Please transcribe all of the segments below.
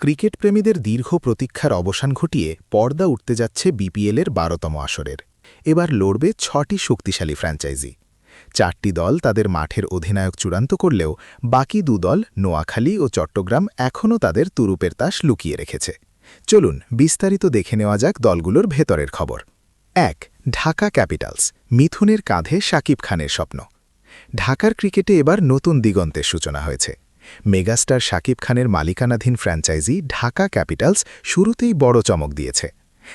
Cricket প্রেমীদের দীর্ঘ প্রতীক্ষার অবসান ঘটিয়ে পর্দা উঠতে যাচ্ছে বিপিএলের বারোতম আসরের। এবার লড়বে ছটি শক্তিশালী ফ্র্যাঞ্চাইজি। চারটি দল তাদের মাঠের অধিনায়ক চূড়ান্ত করলেও বাকি দু দল নোয়াখালী ও চট্টগ্রাম এখনও তাদের তুরুপের তাস লুকিয়ে রেখেছে। চলুন বিস্তারিত দেখে নেওয়া যাক দলগুলোর ভেতরের খবর। এক, ঢাকা ক্যাপিটালস, মিথুনের কাঁধে শাকিব খানের স্বপ্ন। ঢাকার ক্রিকেটে এবার নতুন দিগন্তের সূচনা হয়েছে। মেগাস্টার শাকিব খানের মালিকানাধীন ফ্র্যাঞ্চাইজি ঢাকা ক্যাপিটালস শুরুতেই বড় চমক দিয়েছে।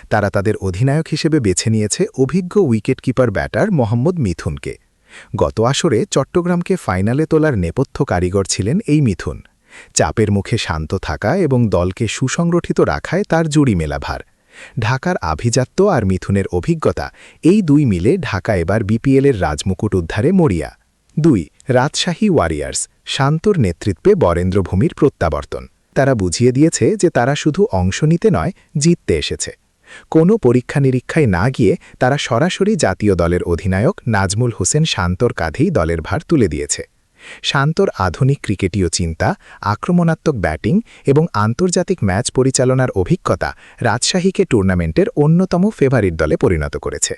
তারা তাদের অধিনায়ক হিসেবে বেছে নিয়েছে অভিজ্ঞ উইকেটকিপার ব্যাটার মোহাম্মদ মিথুনকে। গত আসরে চট্টগ্রামকে ফাইনালে তোলার নেপথ্য কারিগর ছিলেন এই মিথুন। চাপের মুখে শান্ত থাকা এবং দলকে সুসংগঠিত রাখায় তার জুড়ি মেলা ভার ঢাকার আভিজাত্য আর মিথুনের অভিজ্ঞতা, এই দুই মিলে ঢাকা এবার বিপিএলের রাজমুকুট উদ্ধারে মরিয়া। দুই রাজশাহী ওয়ারিয়ার্স শান্তর নেতৃত্বে বরেন্দ্রভূমির প্রত্যাবর্তন। তারা বুঝিয়ে দিয়েছে যে তারা শুধু অংশ নিতে নয়, জিততে এসেছে। কোনো পরীক্ষা নিরীক্ষায় না গিয়ে তারা সরাসরি জাতীয় দলের অধিনায়ক নাজমুল হোসেন শান্তর কাঁধেই দলের ভার তুলে দিয়েছে। শান্তর আধুনিক ক্রিকেটীয় চিন্তা, আক্রমণাত্মক ব্যাটিং এবং আন্তর্জাতিক ম্যাচ পরিচালনার অভিজ্ঞতা রাজশাহীকে টুর্নামেন্টের অন্যতম ফেভারিট দলে পরিণত করেছে।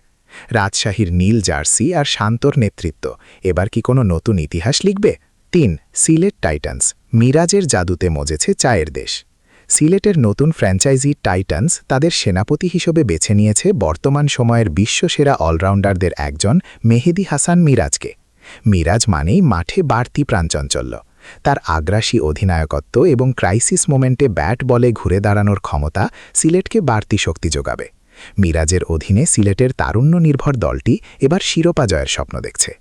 রাজশাহীর নীল জার্সি আর শান্তর নেতৃত্ব। এবার কি কোনো নতুন ইতিহাস লিখবে? তিন, সিলেট টাইটান্স। মিরাজের জাদুতে মজেছে চায়ের দেশ। সিলেটের নতুন ফ্র্যাঞ্চাইজি টাইটান্স তাদের সেনাপতি হিসেবে বেছে নিয়েছে বর্তমান সময়ের বিশ্বসেরা অলরাউন্ডারদের একজন মেহেদি হাসান মিরাজকে। মিরাজ মানেই মাঠে বাড়তি প্রাণচঞ্চল্য। তার আগ্রাসী অধিনায়কত্ব এবং ক্রাইসিস মোমেন্টে ব্যাট বলে ঘুরে দাঁড়ানোর ক্ষমতা সিলেটকে বাড়তি শক্তি যোগাবে। মিরাজের অধীনে সিলেটের তারুণ্য নির্ভর দলটি এবার শিরোপা জয়ের স্বপ্ন দেখছে।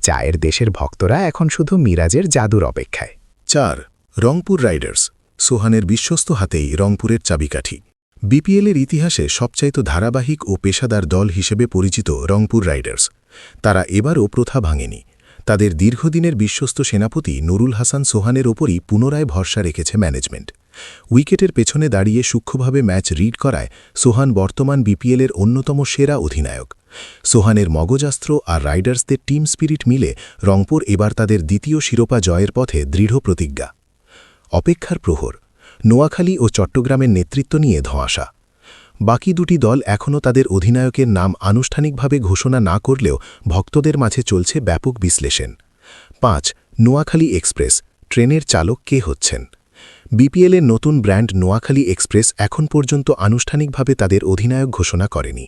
চায়ের দেশের ভক্তরা এখন শুধু মিরাজের জাদুর অপেক্ষায়। চার, রংপুর রাইডার্স, সোহানের বিশ্বস্ত হাতেই রংপুরের চাবিকাঠি। বিপিএলের ইতিহাসে সবচাইতে ধারাবাহিক ও পেশাদার দল হিসেবে পরিচিত রংপুর রাইডার্স। তারা এবারও প্রথা ভাঙেনি। তাদের দীর্ঘদিনের বিশ্বস্ত সেনাপতি নুরুল হাসান সোহানের ওপরই পুনরায় ভরসা রেখেছে ম্যানেজমেন্ট। উইকেটের পেছনে দাঁড়িয়ে সূক্ষ্মভাবে ম্যাচ রিড করায় সোহান বর্তমান বিপিএলের অন্যতম সেরা অধিনায়ক। সোহানের মগজাস্ত্র আর রাইডার্সদের টিম স্পিরিট মিলে রংপুর এবার তাদের দ্বিতীয় শিরোপা জয়ের পথে দৃঢ় প্রতিজ্ঞা। অপেক্ষার প্রহর, নোয়াখালী ও চট্টগ্রামের নেতৃত্ব নিয়ে ধোঁয়াশা। বাকি দুটি দল এখনও তাদের অধিনায়কের নাম আনুষ্ঠানিকভাবে ঘোষণা না করলেও ভক্তদের মাঝে চলছে ব্যাপক বিশ্লেষণ। পাঁচ, নোয়াখালী এক্সপ্রেস, ট্রেনের চালক কে হচ্ছেন? বিপিএলের নতুন ব্র্যান্ড নোয়াখালী এক্সপ্রেস এখন পর্যন্ত আনুষ্ঠানিকভাবে তাদের অধিনায়ক ঘোষণা করেনি।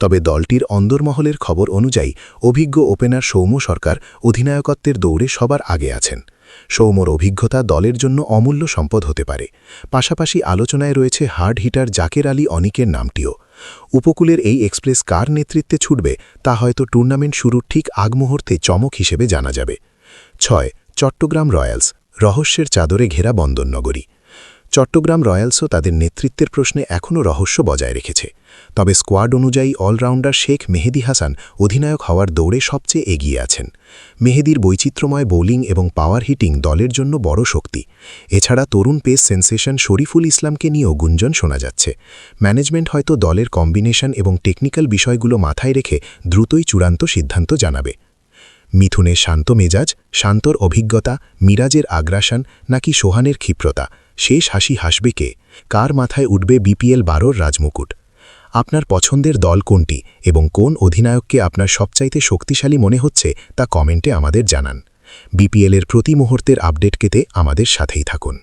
তবে দলটির অন্দরমহলের খবর অনুযায়ী, অভিজ্ঞ ওপেনার সৌম্য সরকার অধিনায়কত্বের দৌড়ে সবার আগে আছেন। সৌমর অভিজ্ঞতা দলের জন্য অমূল্য সম্পদ হতে পারে। পাশাপাশি আলোচনায় রয়েছে হার্ড হিটার জাকের আলী অনিকের নামটিও। উপকূলের এই এক্সপ্রেস কার নেতৃত্বে ছুটবে, তা হয়তো টুর্নামেন্ট শুরুর ঠিক আগ মুহূর্তে চমক হিসেবে জানা যাবে। ছয়, চট্টগ্রাম রয়্যালস। রহস্যের চাদরে ঘেরা বন্দরনগরী। চট্টগ্রাম রয়্যালসও তাদের নেতৃত্বের প্রশ্নে এখনও রহস্য বজায় রেখেছে। তবে স্কোয়াড অনুযায়ী অলরাউন্ডার শেখ মেহেদি হাসান অধিনায়ক হওয়ার দৌড়ে সবচেয়ে এগিয়ে আছেন। মেহেদির বৈচিত্র্যময় বোলিং এবং পাওয়ার হিটিং দলের জন্য বড় শক্তি। এছাড়া তরুণ পেস সেন্সেশন শরীফুল ইসলামকে নিয়েও গুঞ্জন শোনা যাচ্ছে। ম্যানেজমেন্ট হয়তো দলের কম্বিনেশন এবং টেকনিক্যাল বিষয়গুলো মাথায় রেখে দ্রুতই চূড়ান্ত সিদ্ধান্ত জানাবে। মিথুনের শান্ত মেজাজ, শান্তর অভিজ্ঞতা, মিরাজের আগ্রাসন নাকি সোহানের ক্ষিপ্রতা, শেষ হাসি হাসবে কে? কার মাথায় উঠবে বিপিএল বারোর রাজমুকুট? আপনার পছন্দের দল কোনটি এবং কোন অধিনায়ককে আপনার সবচাইতে শক্তিশালী মনে হচ্ছে তা কমেন্টে আমাদের জানান। বিপিএলের প্রতি মুহূর্তের আপডেট কেতে আমাদের সাথেই থাকুন।